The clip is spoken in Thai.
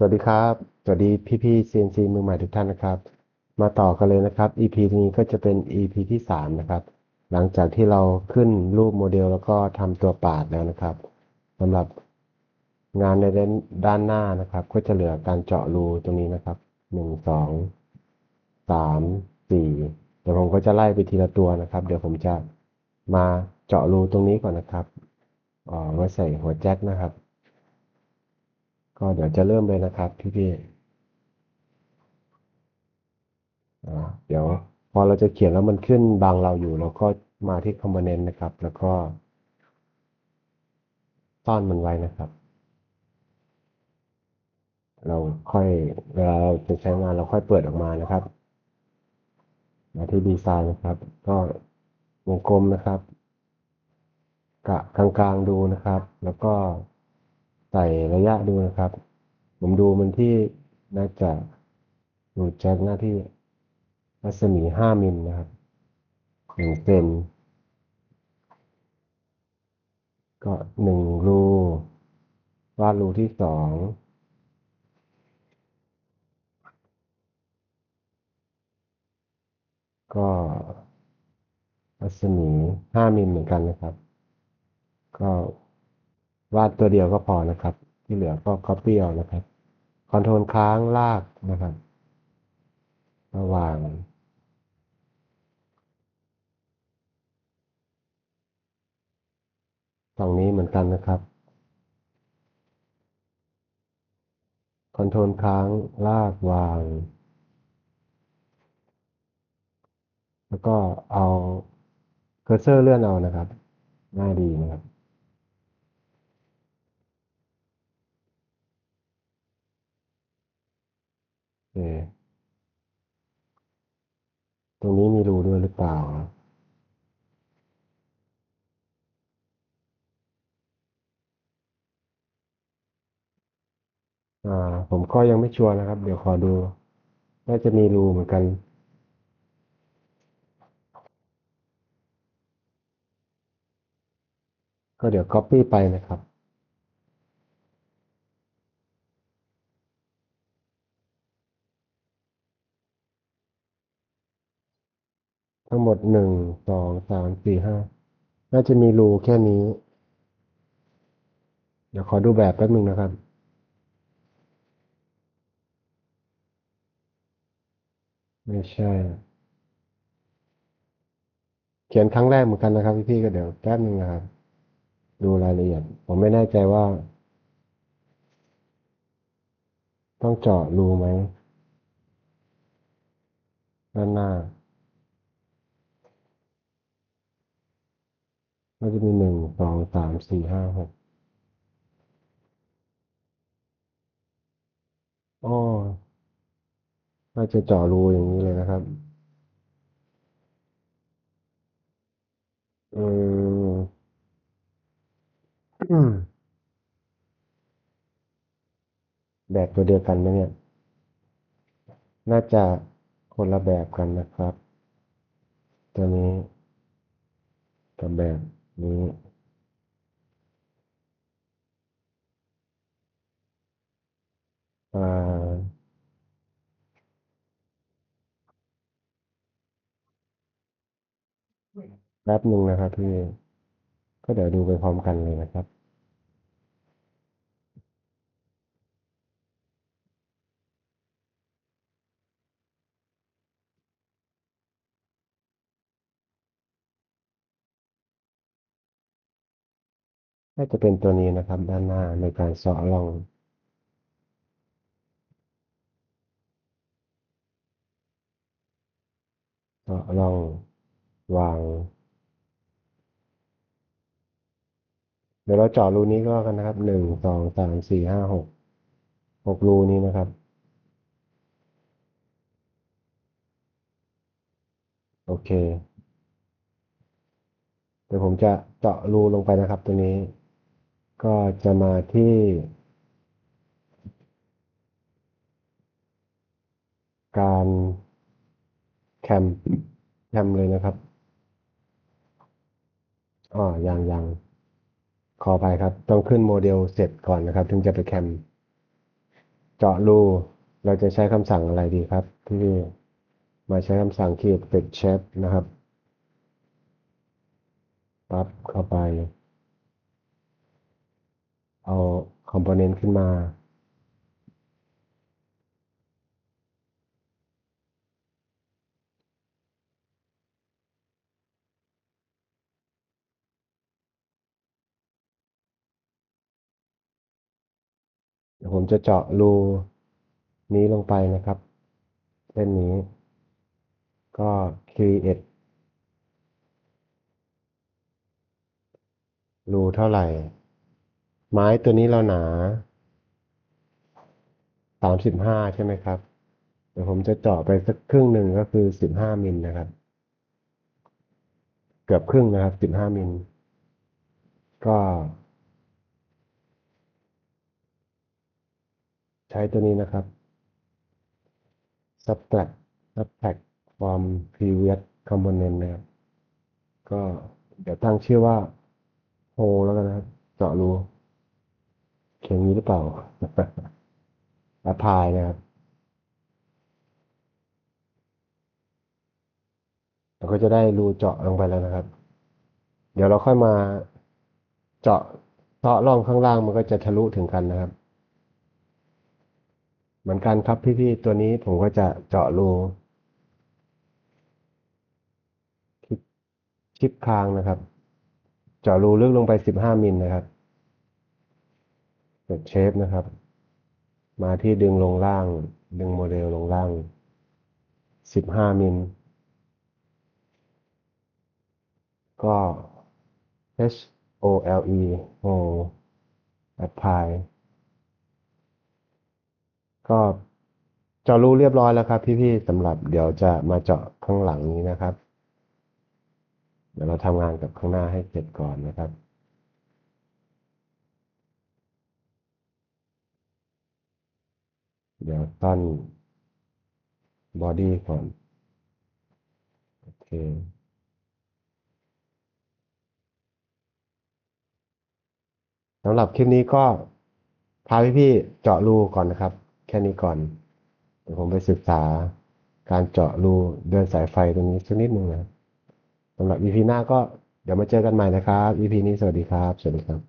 สวัสดีครับ สวัสดีพี่พี่ CNC มือใหม่ทุกท่านนะครับ มาต่อกันเลยนะครับ EP นี้ก็จะเป็น EP ที่สามนะครับ หลังจากที่เราขึ้นรูปโมเดลแล้วก็ทำตัวปาดแล้วนะครับสำหรับงานในด้านานหน้านะครับ ก็จะเหลือการเจาะรูตรงนี้นะครับหนึ่งสองสามสี่เดี๋ยวผมก็จะไล่ไปทีละตัวนะครับ เดี๋ยวผมจะมาเจาะรูตรงนี้ก่อนนะครับอ๋อไว้ใส่หัวแจ็คนะครับ ก็เดี๋ยวจะเริ่มเลยนะครับพี่พี่เดี๋ยวพอเราจะเขียนแล้วมันขึ้นบางเราอยู่เราก็มาที่ component นะครับ แล้วก็ซ่อนมันไว้นะครับ เราค่อยเวลาเราจะใช้งานเราค่อยเปิดออกมานะครับ มาที่ดีไซน์นะครับ ก็วงกลมนะครับ กะกลางๆดูนะครับ แล้วก็ ใส่ระยะดูนะครับ ผมดูมันที่น่าจะดูแจ็คหน้าที่รัศมีห้ามิลนะครับหนึ่งเซนก็หนึ่งรูวาดรูที่สองก็รัศมีห้ามิลเหมือนกันนะครับ ก็ วาดตัวเดียวก็พอนะครับ ที่เหลือก็ copy เอานะครับคอนโทรลค้างลากนะครับระหว่างฝั่งนี้เหมือนกันนะครับคอนโทรลค้าง ลากวาง แล้วก็เอาเคอร์เซอร์เลื่อนเอานะครับง่ายดีนะครับ โอเค ตรงนี้มีรูด้วยหรือเปล่า อ่าผมก็ยังไม่ชัวร์นะครับ เดี๋ยวขอดูน่าจะมีรูเหมือนกัน ก็เดี๋ยว copy ไปนะครับทั้งหมดหนึ่งสองสามสี่ห้าน่าจะมีรูแค่นี้ เดี๋ยวขอดูแบบแป๊บหนึ่งนะครับ ไม่ใช่ เขียนครั้งแรกเหมือนกันนะครับพี่ๆก็เดี๋ยวแป๊บหนึ่งนะครับ ดูรายละเอียด ผมไม่แน่ใจว่า ต้องเจาะรูไหมด้านหน้าก็จะมีหนึ่งสองสามสี่ห้าหกอ้อ น่าจะเจาะรูอย่างนี้เลยนะครับอือืมแบบตัวเดียวกันไหมเนี่ย น่าจะคนละแบบกันนะครับ ตัวนี้กับแบบนี้ แป๊บหนึ่งนะครับพี่ ก็เดี๋ยวดูไปพร้อมกันเลยนะครับน่าจะเป็นตัวนี้นะครับด้านหน้าในการเสาะร่อง เสาะร่อง วาง เดี๋ยวเราเจาะรูนี้ก็แล้วกันนะครับหนึ่งสองสามสี่ห้าหกหกรูนี้นะครับ โอเค เดี๋ยวผมจะเจาะรูลงไปนะครับตัวนี้ ก็จะมาที่การแคมแคมเลยนะครับ อ๋อยังยังขอไปครับ ต้องขึ้นโมเดลเสร็จก่อนนะครับ ถึงจะไปแคม เจาะรู เราจะใช้คำสั่งอะไรดีครับพี่มาใช้คำสั่ง create text shape นะครับปั๊บเข้าไป เอา component ขึ้นมา ผมจะเจาะรูนี้ลงไปนะครับเส้นนี้ ก็ create รูเท่าไหร่ ไม้ตัวนี้เราหนาสามสิบห้าใช่ไหมครับ เดี๋ยวผมจะเจาะไปสักครึ่งหนึ่งก็คือสิบห้ามิลนะครับ เกือบครึ่งนะครับสิบห้ามิลก็ ใช้ตัวนี้นะครับ subtract subtract from previous component นะครับ ก็เดี๋ยวตั้งชื่อว่า hole แล้วกันนะครับ เจาะรูเขียนงนี้หรือเปล่า apply นะครับเราก็จะได้รูเจาะลงไปแล้วนะครับ เดี๋ยวเราค่อยมาเจาะเจาะร่องข้างล่างมันก็จะทะลุถึงกันนะครับ เหมือนกันครับพี่ๆตัวนี้ผมก็จะเจาะรูชิปคางนะครับ เจาะรูลึกลงไปสิบห้ามิลนะครับกดเชฟนะครับ มาที่ดึงลงล่าง ดึงโมเดลลงล่างสิบห้ามิล ก็ H O L E hole apply ก็เจาะรูเรียบร้อยแล้วครับ พี่ๆสำหรับเดี๋ยวจะมาเจาะข้างหลังนี้นะครับ เดี๋ยวเราทำงานกับข้างหน้าให้เสร็จก่อนนะครับเดี๋ยวตั้นบอดี้ก่อน โอเค สำหรับคลิปนี้ก็พาพี่ๆเจาะรูก่อนนะครับ แค่นี้ก่อนเดี๋ยวผมไปศึกษาการเจาะรูเดินสายไฟตรงนี้สักนิดหนึ่งนะสำหรับ EP หน้าก็เดี๋ยวมาเจอกันใหม่นะครับ EP นี้สวัสดีครับ สวัสดีครับ